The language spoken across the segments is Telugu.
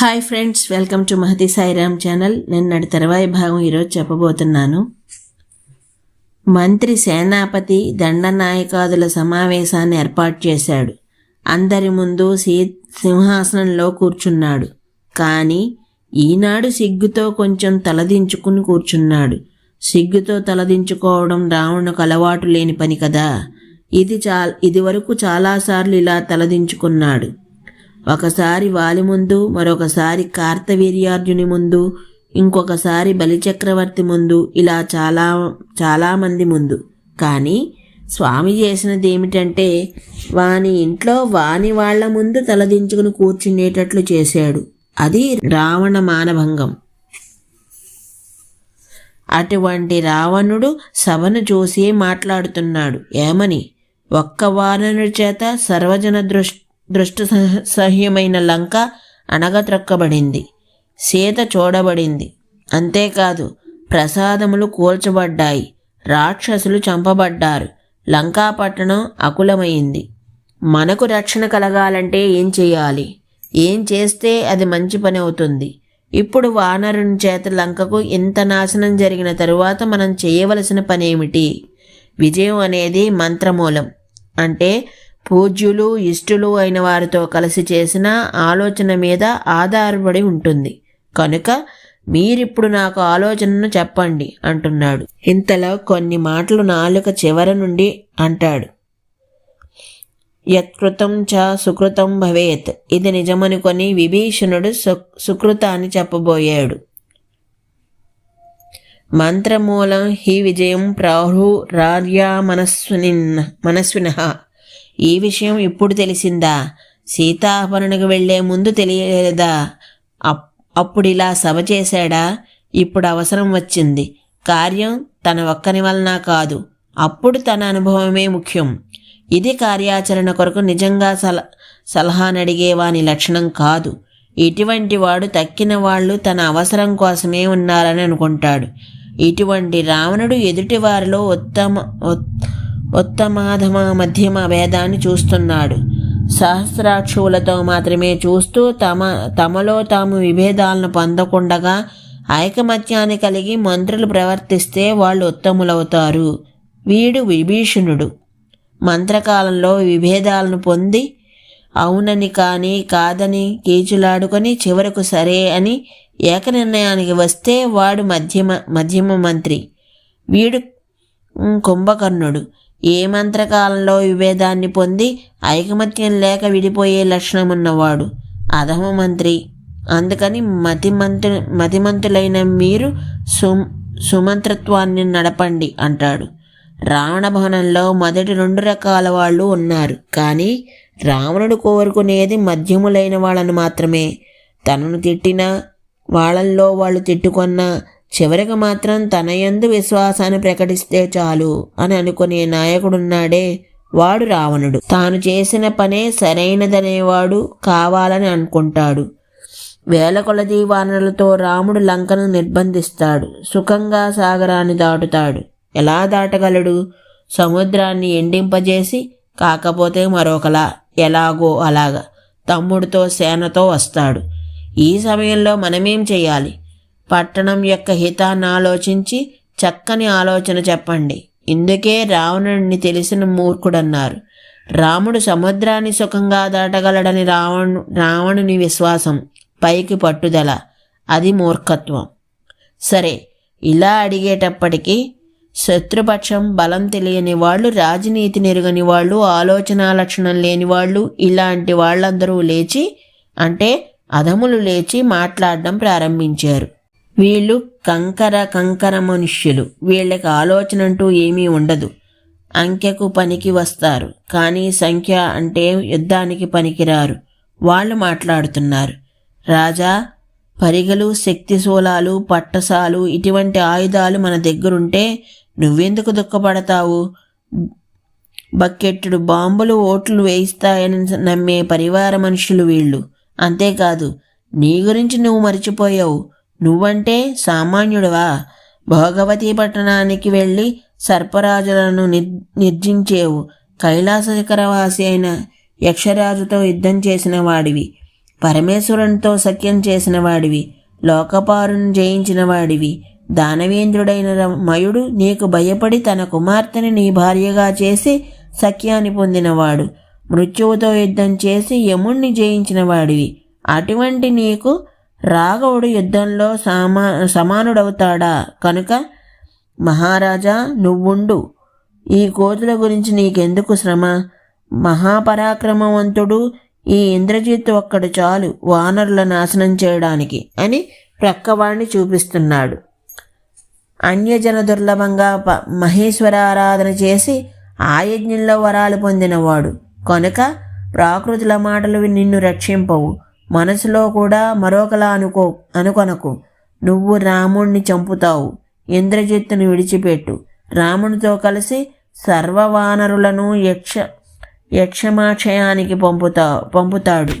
Hi friends welcome to Mahathi Sairam channel. నిన్నటి తర్వాయి భాగం ఈరోజు చెప్పబోతున్నాను. మంత్రి సేనాపతి దండనాయకాదుల సమావేశాన్ని ఏర్పాటు చేశాడు. అందరి ముందు సీ సింహాసనంలో కూర్చున్నాడు. కానీ ఈనాడు సిగ్గుతో కొంచెం తలదించుకుని కూర్చున్నాడు. సిగ్గుతో తలదించుకోవడం రావణుకు అలవాటు లేని పని కదా. ఇది చా ఇది వరకు చాలాసార్లు ఇలా తలదించుకున్నాడు. ఒకసారి వాలి ముందు మరొకసారి కార్తవీర్యార్జుని ముందు ఇంకొకసారి బలిచక్రవర్తి ముందు ఇలా చాలా చాలామంది ముందు కానీ స్వామి చేసినది ఏమిటంటే వాని ఇంట్లో వాని వాళ్ళ ముందు తలదించుకుని కూర్చునేటట్లు చేశాడు. అది రావణ మానభంగం. అటువంటి రావణుడు సభను చూసి మాట్లాడుతున్నాడు. ఏమని? ఒక్క వానరు చేత సర్వజన దృష్టి దృష్టి సహ్యమైన లంక అణగత్రొక్కబడింది. సీత చూడబడింది. అంతేకాదు ప్రసాదములు కూల్చబడ్డాయి. రాక్షసులు చంపబడ్డారు. లంకాపట్టణం అకులమైంది. మనకు రక్షణ కలగాలంటే ఏం చేయాలి? ఏం చేస్తే అది మంచి పని అవుతుంది? ఇప్పుడు వానరుని చేత లంకకు ఇంత నాశనం జరిగిన తరువాత మనం చేయవలసిన పనేమిటి? విజయం అనేది మంత్రమూలం. అంటే పూజ్యులు ఇష్టులు అయిన వారితో కలిసి చేసిన ఆలోచన మీద ఆధారపడి ఉంటుంది. కనుక మీరిప్పుడు నాకు ఆలోచనను చెప్పండి అంటున్నాడు. ఇంతలో కొన్ని మాటలు నాలుక చివర నుండి అంటాడు. యత్కృతం చ సుకృతం భవేత్. ఇది నిజమనుకొని విభీషణుడు సు సుకృతాన్ని చెప్పబోయాడు. మంత్రమూలం హి విజయం ప్రాహు రార్యా మనస్విని మనస్విన. ఈ విషయం ఇప్పుడు తెలిసిందా? సీతాహరణకు వెళ్ళే ముందు తెలియలేదా? అప్పుడు ఇలా సభ చేశాడా? ఇప్పుడు అవసరం వచ్చింది. కార్యం తన ఒక్కని వలన కాదు. అప్పుడు తన అనుభవమే ముఖ్యం. ఇది కార్యాచరణ కొరకు నిజంగా సల సలహానడిగేవాని లక్షణం కాదు. ఇటువంటి వాడు తక్కిన వాళ్ళు తన అవసరం కోసమే ఉన్నారని అనుకుంటాడు. ఇటువంటి రావణుడు ఎదుటివారిలో ఉత్తమ ఉత్తమ ఉత్తమాధమ మధ్యమ భేదాన్ని చూస్తున్నాడు. సహస్రాక్షువులతో మాత్రమే చూస్తూ తమ తమలో తాము విభేదాలను పొందకుండగా ఐకమత్యాన్ని కలిగి మంత్రులు ప్రవర్తిస్తే వాళ్ళు ఉత్తములవుతారు. వీడు విభీషణుడు. మంత్రకాలంలో విభేదాలను పొంది అవునని కానీ కాదని కీచులాడుకొని చివరకు సరే అని ఏకనిర్ణయానికి వస్తే వాడు మధ్యమ మధ్యమ మంత్రి. వీడు కుంభకర్ణుడు. ఏ మంత్రకాలంలో విభేదాన్ని పొంది ఐకమత్యం లేక విడిపోయే లక్షణమున్నవాడు? అధమ మంత్రి. అందుకని మతిమంతు మతిమంతులైన మీరు సు సుమంత్రత్వాన్ని నడపండి అంటాడు. రావణ భవనంలో మొదటి రెండు రకాల వాళ్ళు ఉన్నారు. కానీ రావణుడు కోరుకునేది మధ్యములైన వాళ్ళను మాత్రమే. తనను తిట్టిన వాళ్ళల్లో వాళ్ళు తిట్టుకున్నా చివరికి మాత్రం తన యందు విశ్వాసాన్ని ప్రకటిస్తే చాలు అని అనుకునే నాయకుడున్నాడే వాడు రావణుడు. తాను చేసిన పనే సరైనదనేవాడు కావాలని అనుకుంటాడు. వేల కొలది వానరులతో రాముడు లంకను నిర్బంధిస్తాడు. సుఖంగా సాగరాన్ని దాటుతాడు. ఎలా దాటగలడు? సముద్రాన్ని ఎండింపజేసి కాకపోతే మరొకలా ఎలాగో అలాగా తమ్ముడితో సేనతో వస్తాడు. ఈ సమయంలో మనమేం చేయాలి? పట్టణం యొక్క హితాన్ని ఆలోచించి చక్కని ఆలోచన చెప్పండి. ఇందుకే రావణుడిని తెలిసిన మూర్ఖుడన్నారు. రాముడు సముద్రాన్ని సుఖంగా దాటగలడని రావణు రావణుని విశ్వాసం పైకి పట్టుదల అది మూర్ఖత్వం. సరే ఇలా అడిగేటప్పటికీ శత్రుపక్షం బలం తెలియని వాళ్ళు రాజనీతి నెరుగని వాళ్ళు ఆలోచన లక్షణం లేని వాళ్ళు ఇలాంటి వాళ్ళందరూ లేచి అంటే అధములు లేచి మాట్లాడడం ప్రారంభించారు. వీళ్ళు కంకర కంకర మనుష్యులు. వీళ్ళకి ఆలోచన అంటూ ఏమీ ఉండదు. అంకెకు పనికి వస్తారు. కానీ సంఖ్య అంటే యుద్ధానికి పనికిరారు. వాళ్ళు మాట్లాడుతున్నారు. రాజా పరిగలు శక్తిశూలాలు పట్టసాలు ఇటువంటి ఆయుధాలు మన దగ్గరుంటే నువ్వెందుకు దుఃఖపడతావు? బకెట్టుడు బాంబులు ఓట్లు వేయిస్తాయని నమ్మే పరివార మనుషులు వీళ్ళు. అంతేకాదు నీ గురించి నువ్వు మర్చిపోయావు. నువ్వంటే సామాన్యుడవా? భోగవతి పట్టణానికి వెళ్ళి సర్పరాజులను నిర్ నిర్జించేవు. కైలాస శిఖరవాసి అయిన యక్షరాజుతో యుద్ధం చేసిన వాడివి. పరమేశ్వరునితో సఖ్యం చేసిన వాడివి. లోకపారును జయించిన వాడివి. దానవేంద్రుడైన మయుడు నీకు భయపడి తన కుమార్తెని నీ భార్యగా చేసి సఖ్యాన్ని పొందినవాడు. మృత్యువుతో యుద్ధం చేసి యముణ్ణి జయించిన వాడివి. అటువంటి నీకు రాఘవుడు యుద్ధంలో సమా సమానుడవుతాడా? కనుక మహారాజా నువ్వుండు. ఈ కోతుల గురించి నీకెందుకు శ్రమ? మహాపరాక్రమవంతుడు ఈ ఇంద్రజిత్ ఒక్కడు చాలు వానరుల నాశనం చేయడానికి అని ప్రక్కవాణ్ణి చూపిస్తున్నాడు. అన్యజన దుర్లభంగా ప- మహేశ్వర ఆరాధన చేసి ఆ యజ్ఞంలో వరాలు పొందినవాడు. కనుక ప్రాకృతుల మాటలు నిన్ను రక్షింపవు. మనసులో కూడా మరొకలా అనుకో అనుకొనకు. నువ్వు రాముణ్ణి చంపుతావు. ఇంద్రజిత్తును విడిచిపెట్టు. రామునితో కలిసి సర్వవానరులను యక్ష యక్షమాక్షయానికి పంపుతా పంపుతాడు.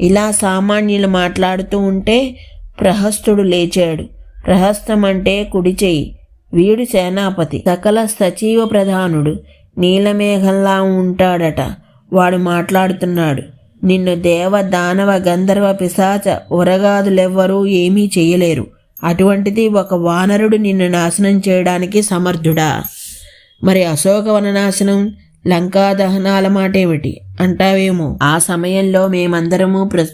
ఇలా సామాన్యులు మాట్లాడుతూ ఉంటే ప్రహస్తుడు లేచాడు. ప్రహస్తం అంటే కుడి చెయ్యి. వీడు సేనాపతి. సకల సచివ ప్రధానుడు. నీలమేఘంలా ఉంటాడట. వాడు మాట్లాడుతున్నాడు. నిన్ను దేవ దానవ గంధర్వ పిశాచ ఉరగాదులెవ్వరూ ఏమీ చేయలేరు. అటువంటిది ఒక వానరుడు నిన్ను నాశనం చేయడానికి సమర్థుడా. మరి అశోకవన నాశనం లంకా దహనాల మాట ఏమిటి అంటావేమో. ఆ సమయంలో మేమందరము ప్ర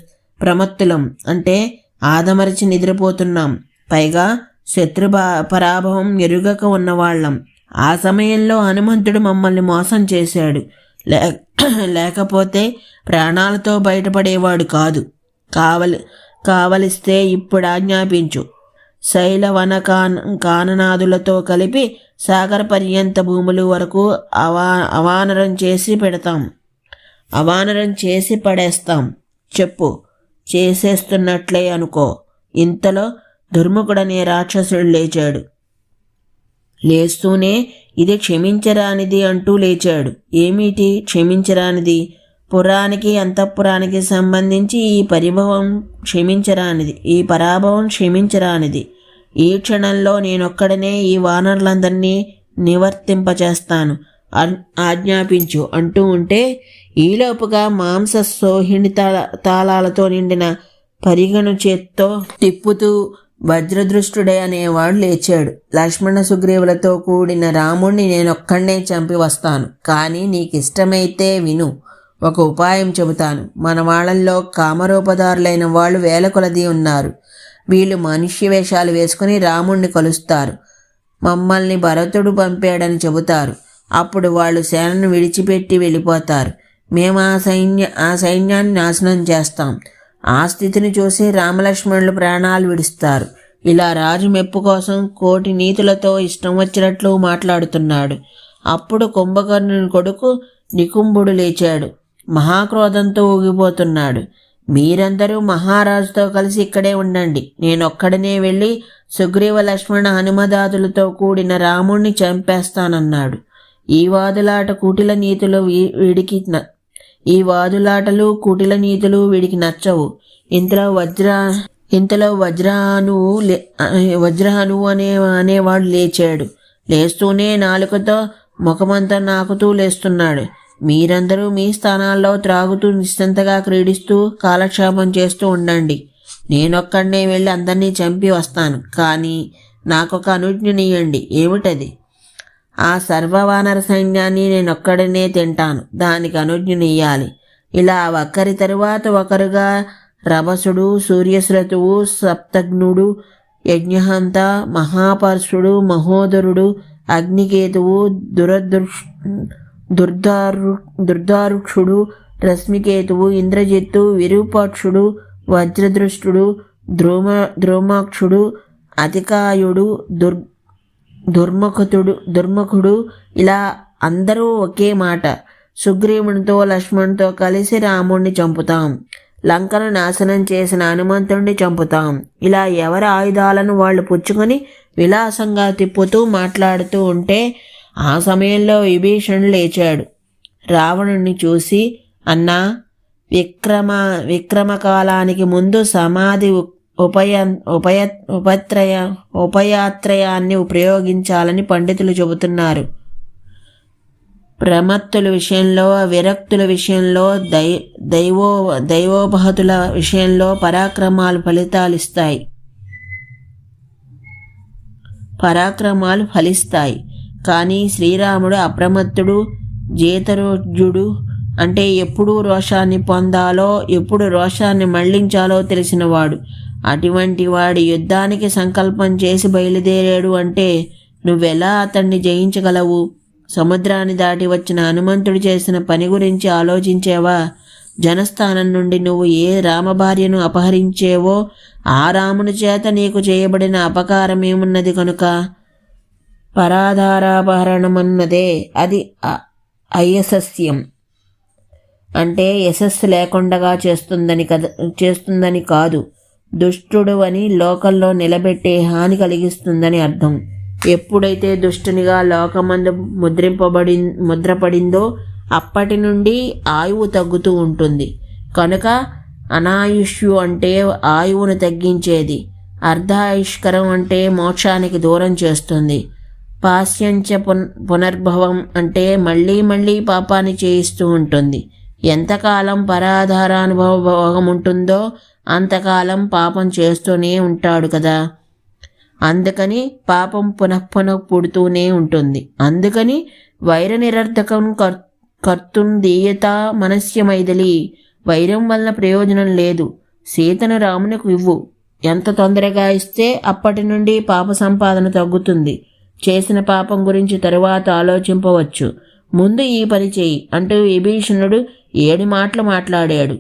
ప్రమత్తులం. అంటే ఆదమరిచి నిద్రపోతున్నాం. పైగా శత్రు పరాభవం ఎరుగక ఉన్నవాళ్ళం. ఆ సమయంలో హనుమంతుడు మమ్మల్ని మోసం చేశాడు. లే లేకపోతే ప్రాణాలతో బయటపడేవాడు కాదు. కావలి కావలిస్తే ఇప్పుడు ఆజ్ఞాపించు. శైలవన కాన కాననాదులతో కలిపి సాగర పర్యంత భూములు వరకు అవా అవానరం చేసి పెడతాం. అవానరం చేసి పడేస్తాం. చెప్పు చేసేస్తున్నట్లే అనుకో. ఇంతలో దుర్ముఖుడనే రాక్షసుడు లేచాడు. లేస్తూనే ఇది క్షమించరానిది అంటూ లేచాడు. ఏమిటి క్షమించరానిది? పురానికి అంతఃపురానికి సంబంధించి ఈ పరిభవం క్షమించరానిది. ఈ పరాభవం క్షమించరానిది. ఈ క్షణంలో నేనొక్కడనే ఈ వానరులందరినీ నివర్తింపచేస్తాను. ఆజ్ఞాపించు. అంటూ ఉంటే ఈలోపుగా మాంస సోహిణి తాళ తాళాలతో నిండిన పరిగణు చేత్తో తిప్పుతూ వజ్రదృష్టుడే అనేవాడు లేచాడు. లక్ష్మణ సుగ్రీవులతో కూడిన రాముణ్ణి నేనొక్కడే చంపి వస్తాను. కానీ నీకు ఇష్టమైతే విను. ఒక ఉపాయం చెబుతాను. మన వాళ్ళల్లో కామరూపదారులైన వాళ్ళు వేల కొలది ఉన్నారు. వీళ్ళు మనుష్య వేషాలు వేసుకుని రాముణ్ణి కలుస్తారు. మమ్మల్ని భరతుడు పంపాడని చెబుతారు. అప్పుడు వాళ్ళు సేనను విడిచిపెట్టి వెళ్ళిపోతారు. మేము ఆ సైన్య ఆ సైన్యాన్ని నాశనం చేస్తాం. ఆ స్థితిని చూసి రామలక్ష్మణులు ప్రాణాలు విడుస్తారు. ఇలా రాజు మెప్పు కోసం కోటి నీతులతో ఇష్టం వచ్చినట్లు మాట్లాడుతున్నాడు. అప్పుడు కుంభకర్ణుని కొడుకు నికుంభుడు లేచాడు. మహాక్రోధంతో ఊగిపోతున్నాడు. మీరందరూ మహారాజుతో కలిసి ఇక్కడే ఉండండి. నేనొక్కడనే వెళ్ళి సుగ్రీవ లక్ష్మణ హనుమదాదులతో కూడిన రాముణ్ణి చంపేస్తానన్నాడు. ఈ వాదులాట కుటిల నీతులు వీడికి న- ఈ వాదులాటలు కుటిల నీతులు వీడికి నచ్చవు. ఇంతలో వజ్ర ఇంతలో వజ్రాను లే- వజ్రహను అనే అనేవాడు లేచాడు. లేస్తూనే నాలుకతో ముఖమంతా నాకుతూ లేస్తున్నాడు. మీరందరూ మీ స్థానాల్లో త్రాగుతూ నిశ్చింతగా క్రీడిస్తూ కాలక్షేపం చేస్తూ ఉండండి. నేనొక్కడనే వెళ్ళి అందరినీ చంపి వస్తాను. కానీ నాకొక అనుజ్ఞనియండి ఏమిటది? ఆ సర్వవానర సైన్యాన్ని నేనొక్కడనే తింటాను. దానికి అనుజ్ఞనియ్యాలి ఇలా ఒకరి తరువాత ఒకరుగా రభసుడు సూర్యశ్రతువు సప్తజ్ఞుడు యజ్ఞహంత మహాపరుషుడు మహోదరుడు అగ్నికేతువు దురదృష్ దుర్దారు దుర్దారుక్షుడు రశ్మికేతువు ఇంద్రజిత్తు విరూపాక్షుడు వజ్రదృష్టుడు ద్రోమ ద్రోమాక్షుడు అతికాయుడు దుర్ దుర్ముఖతుడు దుర్ముఖుడు ఇలా అందరూ ఒకే మాట. సుగ్రీవునితో లక్ష్మణ్తో కలిసి రాముణ్ణి చంపుతాం. లంకను నాశనం చేసిన హనుమంతుణ్ణి చంపుతాం. ఇలా ఎవరి ఆయుధాలను వాళ్ళు పుచ్చుకొని విలాసంగా తిప్పుతూ మాట్లాడుతూ ఉంటే ఆ సమయంలో విభీషణుడు లేచాడు. రావణుణ్ణి చూసి అన్నా విక్రమ విక్రమకాలానికి ముందు సమాధి ఉపయ ఉపయ ఉపత్రయ ఉపయాత్రయాన్ని ప్రయోగించాలని పండితులు చెబుతున్నారు. ప్రమత్తుల విషయంలో విరక్తుల విషయంలో దై దైవో దైవోపహతుల విషయంలో పరాక్రమాలు ఫలితాలు ఇస్తాయి. పరాక్రమాలు ఫలిస్తాయి. కానీ శ్రీరాముడు అప్రమత్తుడు జీతరోజ్యుడు అంటే ఎప్పుడు రోషాన్ని పొందాలో ఎప్పుడు రోషాన్ని మళ్ళించాలో తెలిసినవాడు. అటువంటి వాడి యుద్ధానికి సంకల్పం చేసి బయలుదేరాడు అంటే నువ్వెలా అతన్ని జయించగలవు? సముద్రాన్ని దాటి వచ్చిన హనుమంతుడు చేసిన పని గురించి ఆలోచించేవా? జనస్థానం నుండి నువ్వు ఏ రామభార్యను అపహరించేవో ఆ రాముని చేత నీకు చేయబడిన అపకారం ఏమున్నది కనుక? పరాధారాపహరణమన్నదే అది అయసస్యం అంటే యశస్సు లేకుండా చేస్తుందని కద చేస్తుందని కాదు. దుష్టుడు అని లోకంలో నిలబెట్టే హాని కలిగిస్తుందని అర్థం. ఎప్పుడైతే దుష్టునిగా లోకమందు ముద్రింపబడి ముద్రపడిందో అప్పటి నుండి ఆయువు తగ్గుతూ ఉంటుంది. కనుక అనాయుష్యు అంటే ఆయువును తగ్గించేది. అర్ధాయుష్కరం అంటే మోక్షానికి దూరం చేస్తుంది. పాశ్యంచ పున్ పునర్భవం అంటే మళ్ళీ మళ్ళీ పాపాన్ని చేయిస్తూ ఉంటుంది. ఎంతకాలం పరాధారానుభవ భోగం ఉంటుందో అంతకాలం పాపం చేస్తూనే ఉంటాడు కదా. అందుకని పాపం పునఃపునః పుడుతూనే ఉంటుంది. అందుకని వైర నిరర్ధకం కర్తుం దీయత మనస్యమైదలి వైరం వల్ల ప్రయోజనం లేదు. సీతను రామునికి ఇవ్వు. ఎంత తొందరగా ఇస్తే అప్పటి నుండి పాప సంపాదన తగ్గుతుంది. చేసిన పాపం గురించి తరువాత ఆలోచింపవచ్చు. ముందు ఈ పని చేయి అంటూ విభీషణుడు ఏడు మాటలు మాట్లాడాడు.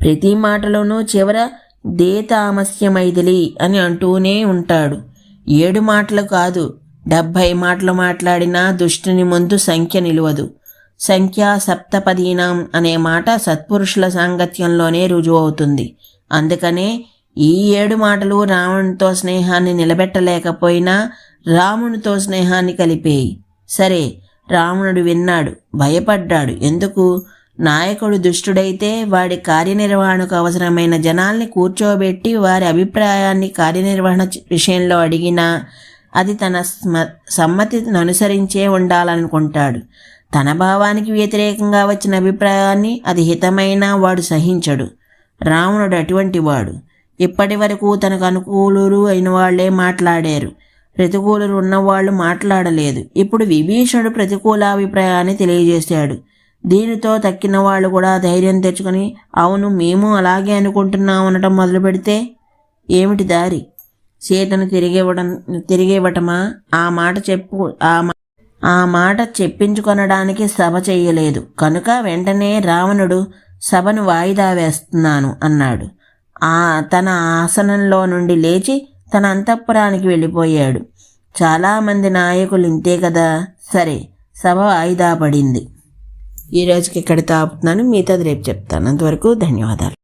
ప్రతి మాటలోనూ చివర దేతామస్యమైదిలి అని అంటూనే ఉంటాడు. ఏడు మాటలు కాదు డెబ్భై మాటలు మాట్లాడినా దుష్టుని ముందు సంఖ్య నిలవదు. సంఖ్య సప్తపదీనాం అనే మాట సత్పురుషుల సాంగత్యంలోనే రుజువవుతుంది. అందుకనే ఈ ఏడు మాటలు రావణునితో స్నేహాన్ని నిలబెట్టలేకపోయినా రామునితో స్నేహాన్ని కలిపేయి సరే రావణుడు విన్నాడు భయపడ్డాడు. ఎందుకు? నాయకుడు దుష్టుడైతే వాడి కార్యనిర్వహణకు అవసరమైన జనాల్ని కూర్చోబెట్టి వారి అభిప్రాయాన్ని కార్యనిర్వహణ విషయంలో అడిగినా అది తన సమ్మతిని అనుసరించే ఉండాలనుకుంటాడు. తన భావానికి వ్యతిరేకంగా వచ్చిన అభిప్రాయాన్ని అది హితమైన వాడు సహించడు. రావణుడు అటువంటి వాడు. ఇప్పటి వరకు తనకు అనుకూలురు అయిన వాళ్ళే మాట్లాడారు. ప్రతికూలులు ఉన్నవాళ్ళు మాట్లాడలేదు. ఇప్పుడు విభీషణుడు ప్రతికూల అభిప్రాయాన్ని తెలియజేశాడు. దీనితో తక్కిన వాళ్ళు కూడా ధైర్యం తెచ్చుకొని అవును మేము అలాగే అనుకుంటున్నాం అనటం మొదలు పెడితే ఏమిటి దారి? సీతను తిరిగివ్వడం తిరిగివ్వటమా? ఆ మాట చెప్పు ఆ ఆ మాట చెప్పించుకొనడానికి సభ చెయ్యలేదు కనుక వెంటనే రావణుడు సభను వాయిదా వేస్తున్నాను అన్నాడు. ఆ తన ఆసనంలో నుండి లేచి తన అంతఃపురానికి వెళ్ళిపోయాడు. చాలామంది నాయకులు ఇంతే కదా? సరే సభ వాయిదా పడింది. ఈ రోజుకి ఇక్కడ తాపుతున్నాను. మిగతాది రేపు చెప్తాను. అంతవరకు ధన్యవాదాలు.